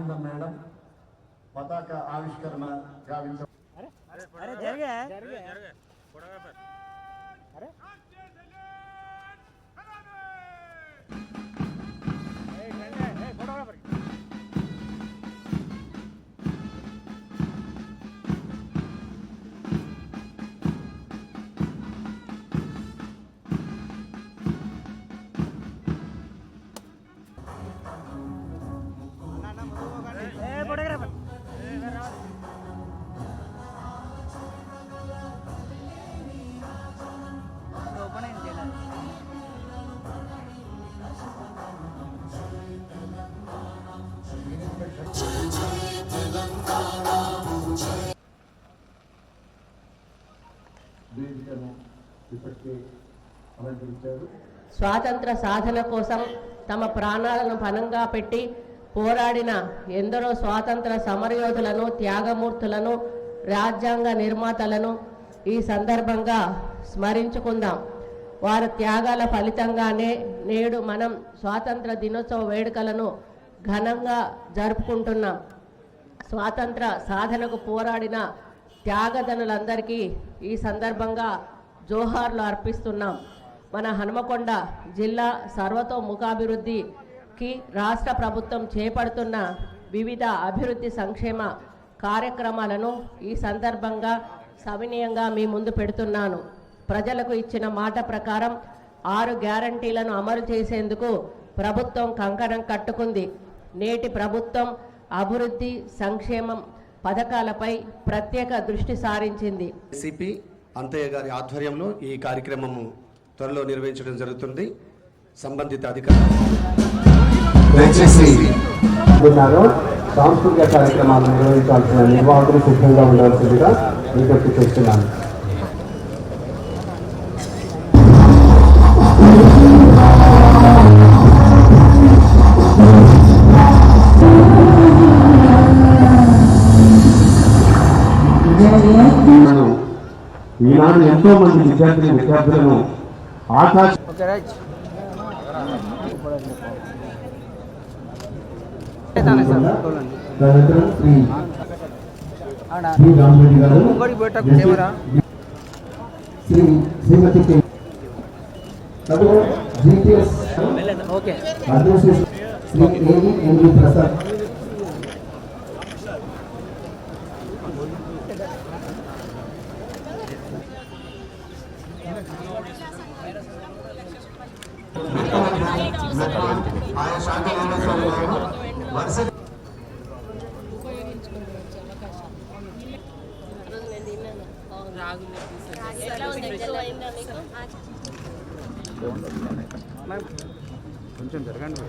ఆనందం మేడం. పతాక ఆవిష్కరణ గావించ స్వాతంత్ర సాధన కోసం తమ ప్రాణాలను పణంగా పెట్టి పోరాడిన ఎందరో స్వాతంత్ర సమరయోధులను త్యాగమూర్తులను రాజ్యాంగ నిర్మాతలను ఈ సందర్భంగా స్మరించుకుందాం. వారి త్యాగాల ఫలితంగానే నేడు మనం స్వాతంత్ర దినోత్సవ వేడుకలను ఘనంగా జరుపుకుంటున్నాం. స్వాతంత్ర సాధనకు పోరాడిన త్యాగదనులందరికీ ఈ సందర్భంగా జోహార్లు అర్పిస్తున్నాం. మన హనుమకొండ జిల్లా సర్వతోముఖాభివృద్ధికి రాష్ట్ర ప్రభుత్వం చేపడుతున్న వివిధ అభివృద్ధి సంక్షేమ కార్యక్రమాలను ఈ సందర్భంగా సవినీయంగా మీ ముందు పెడుతున్నాను. ప్రజలకు ఇచ్చిన మాట ప్రకారం ఆరు గ్యారంటీలను అమలు చేసేందుకు ప్రభుత్వం కంకణం కట్టుకుంది. నేటి ప్రభుత్వం అభివృద్ధి సంక్షేమం పథకాలపై ప్రత్యేక దృష్టి సారించింది. సిపి అంతయ్య గారి ఆధ్వర్యంలో ఈ కార్యక్రమము త్వరలో నిర్వహించడం జరుగుతుంది. సంబంధిత అధికారులు సాంస్కృతిక కార్యక్రమాలు నిర్వహించాల్సిన నిర్వాహకులు సిద్ధంగా ఉండాల్సిందిగా విజ్ఞప్తి చేస్తున్నాను. ఈనాడు ఎంతో మంది విద్యార్థులు విద్యార్థులను ఆకాశ ఓకే రైట్. ఏవి ఎంవి ప్రసాద్ కొంచెం జరగండి